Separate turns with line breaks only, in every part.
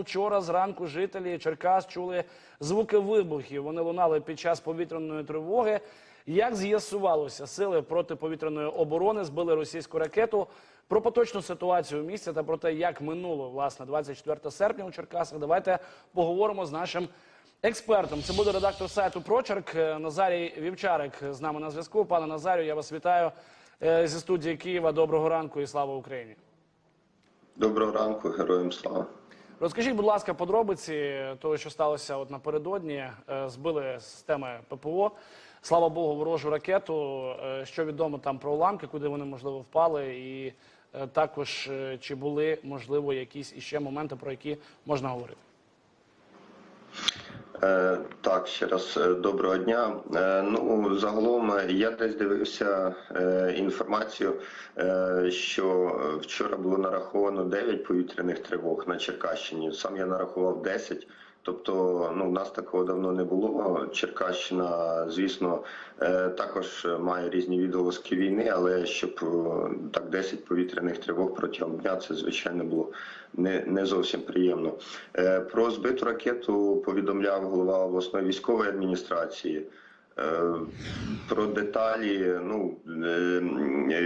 Вчора зранку жителі Черкас чули звуки вибухів. Вони лунали під час повітряної тривоги. Як з'ясувалося, сили протиповітряної оборони збили російську ракету. Про поточну ситуацію в місті та про те, як минуло власне 24 серпня у Черкасах. Давайте поговоримо з нашим експертом. Це буде редактор сайту Прочерк Назарій Вівчарик з нами на зв'язку. Пане Назарію, я вас вітаю е, зі студії Києва. Доброго ранку і слава Україні.
Доброго ранку, героям слава.
Розкажіть, будь ласка, подробиці того, що сталося от напередодні. Е, Збили системи ППО. Слава Богу, ворожу ракету. Е, Що відомо там про уламки, куди вони можливо впали, і е, також чи були можливо якісь іще моменти, про які можна говорити.
Е, так, ще раз е, доброго дня. Е, ну, загалом я десь дивився інформацію, що вчора було нараховано 9 повітряних тривог на Черкащині. Сам я нарахував 10. Тобто, ну, в нас такого давно не було. Черкащина, звісно, е, також має різні відголоски війни, але щоб е, так 10 повітряних тривог протягом дня, це звичайно було не, не зовсім приємно. Е, Про збиту ракету повідомляв голова обласної військової адміністрації. Е, Про деталі, ну е,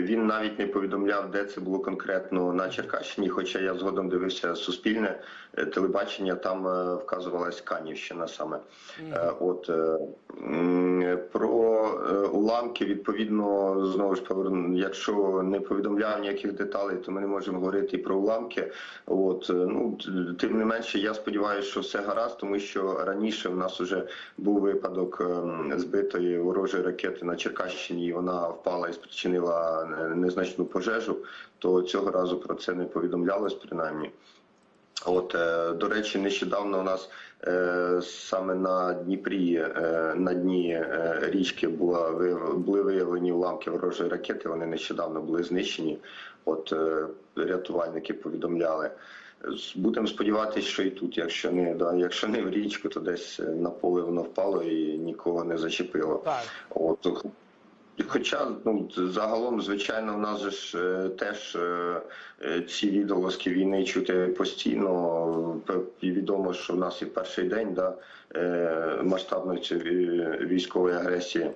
він навіть не повідомляв, де це було конкретно на Черкащині. Хоча я згодом дивився суспільне е, телебачення, там вказувалась Канівщина саме. Е, От е, про уламки, відповідно, знову ж поверну, якщо не повідомляв ніяких деталей, то ми не можемо говорити і про уламки. От ну тим не менше, я сподіваюся, що все гаразд, тому що раніше в нас вже був випадок ем, збитої ворожої ракети на Черкащині, і вона впала і спричинила е, незначну пожежу. То цього разу про це не повідомлялось принаймні. От, е, до речі, нещодавно у нас е, саме на Дніпрі, на дні річки була були виявлені уламки ворожої ракети. Вони нещодавно були знищені. От рятувальники повідомляли. Будемо сподіватися, що і тут, якщо не да, якщо не в річку, то десь е, на поле воно впало і нікого не зачепило.
Так.
От, Хоча ну загалом, звичайно, в нас же ж е, теж е, ці відголоски війни чути постійно. І відомо, що в нас і перший день да, е, масштабної військової агресії.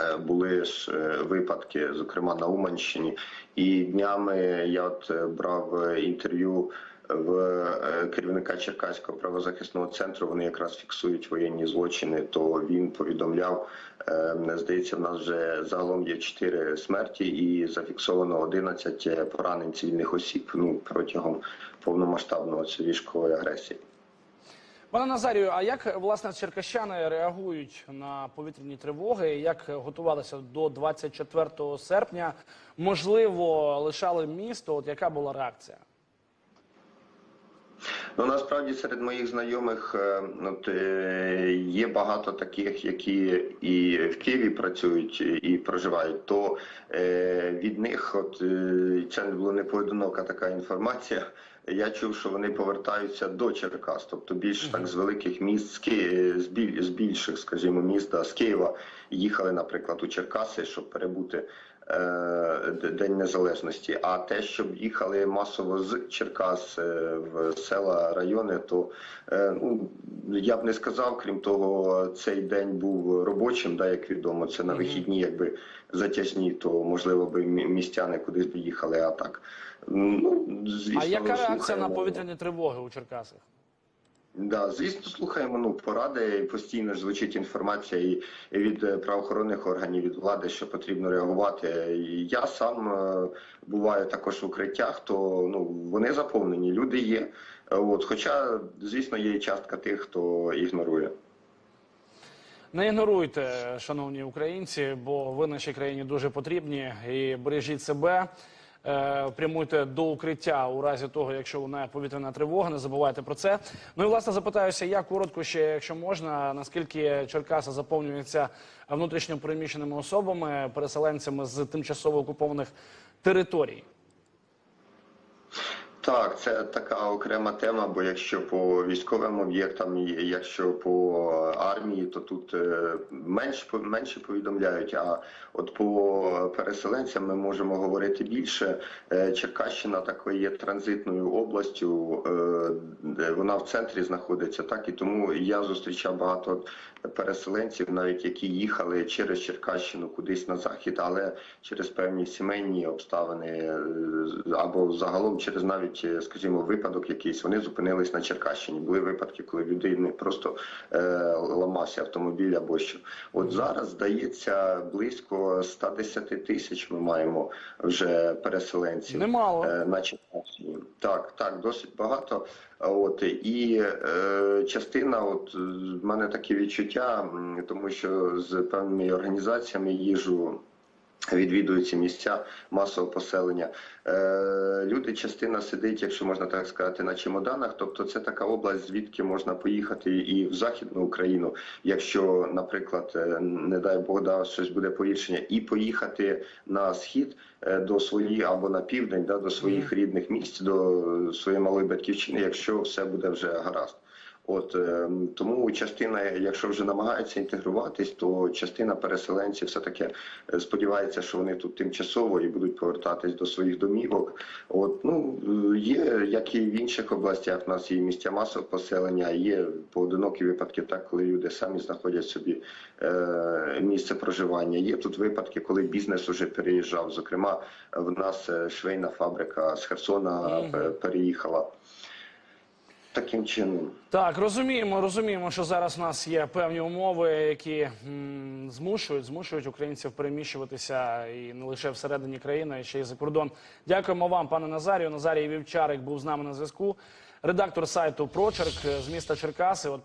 Е, Були ж е, випадки, зокрема на Уманщині, і днями я от е, брав інтерв'ю в керівника Черкаського правозахисного центру. Вони якраз фіксують воєнні злочини. То він повідомляв, е, здається, в нас вже загалом є 4 смерті і зафіксовано 11 поранень цивільних осіб. Ну протягом повномасштабного військової агресії.
Пане Назарію, а як власне черкащани реагують на повітряні тривоги? Як готувалися до 24 серпня? Можливо, лишали місто? От яка була реакція?
Ну насправді серед моїх знайомих е, от, е, є багато таких, які і в Києві працюють і проживають. То е, від них, от це не була не поодинока така інформація. Я чув, що вони повертаються до Черкас, тобто більш так з великих міст, з, Ки... з, біль... з більших, скажімо, міст, з Києва їхали, наприклад, у Черкаси, щоб перебути е, День Незалежності. А те, щоб їхали масово з Черкас е, в села, райони, то е, ну, я б не сказав. Крім того, цей день був робочим, да, як відомо, це на вихідні, якби затяжні, то можливо би містяни кудись б їхали, а так. Ну, звісно,
а яка реакція на повітряні тривоги у Черкасах?
Да, звісно, слухаємо ну поради. і Постійно ж звучить інформація і від е, правоохоронних органів, від влади, що потрібно реагувати. Я сам е, буваю також в укриттях, то ну вони заповнені, люди є. От, хоча, звісно, є частка тих, хто ігнорує.
Не ігноруйте, шановні українці, бо ви нашій країні дуже потрібні. І бережіть себе, е, прямуйте до укриття у разі того, якщо лунає повітряна тривога. Не забувайте про це. Ну і власне запитаюся, я коротко ще, якщо можна, наскільки Черкаса заповнюється внутрішньо переміщеними особами, переселенцями з тимчасово окупованих територій.
Так, це така окрема тема, бо якщо по військовим об'єктам, якщо по армії, то тут е, менше менше повідомляють. А от по переселенцям ми можемо говорити більше. Е, Черкащина такою є транзитною областю, е, вона в центрі знаходиться, так і тому я зустрічав багато переселенців, навіть які їхали через Черкащину кудись на захід, але через певні сімейні обставини або загалом через навіть, е, скажімо, випадок якийсь, вони зупинились на Черкащині. Були випадки, коли людини просто е, ламався автомобіль або що. От зараз здається близько 110 тисяч. Ми маємо вже переселенців
Немало.
е, на Черкащині. Так, так, досить багато. От і е, частина, от в мене таке відчуття, тому що з певними організаціями їжу. Відвідують ці місця масового поселення. Е, люди частина сидить, якщо можна так сказати, на чемоданах. Тобто, це така область, звідки можна поїхати і в Західну Україну, якщо, наприклад, е, не дай Бог, да, щось буде погіршення, і поїхати на схід е, до своєї або на південь, да, до своїх рідних місць, до своєї малої батьківщини, якщо все буде вже гаразд. От е, тому частина, якщо вже намагається інтегруватись, то частина переселенців все таки сподівається, що вони тут тимчасово і будуть повертатись до своїх домівок. От ну е, є як і в інших областях. У нас є місця масового поселення, є поодинокі випадки, так коли люди самі знаходять собі е, місце проживання. Є тут випадки, коли бізнес уже переїжджав. Зокрема, в нас е, швейна фабрика з Херсона е, переїхала. Таким чином.
Так, розуміємо, розуміємо, що зараз у нас є певні умови, які м, змушують, змушують українців переміщуватися і не лише всередині країни, а ще й за кордон. Дякуємо вам, пане Назарію. Назарій Вівчарик був з нами на зв'язку. Редактор сайту Прочерк з міста Черкаси. От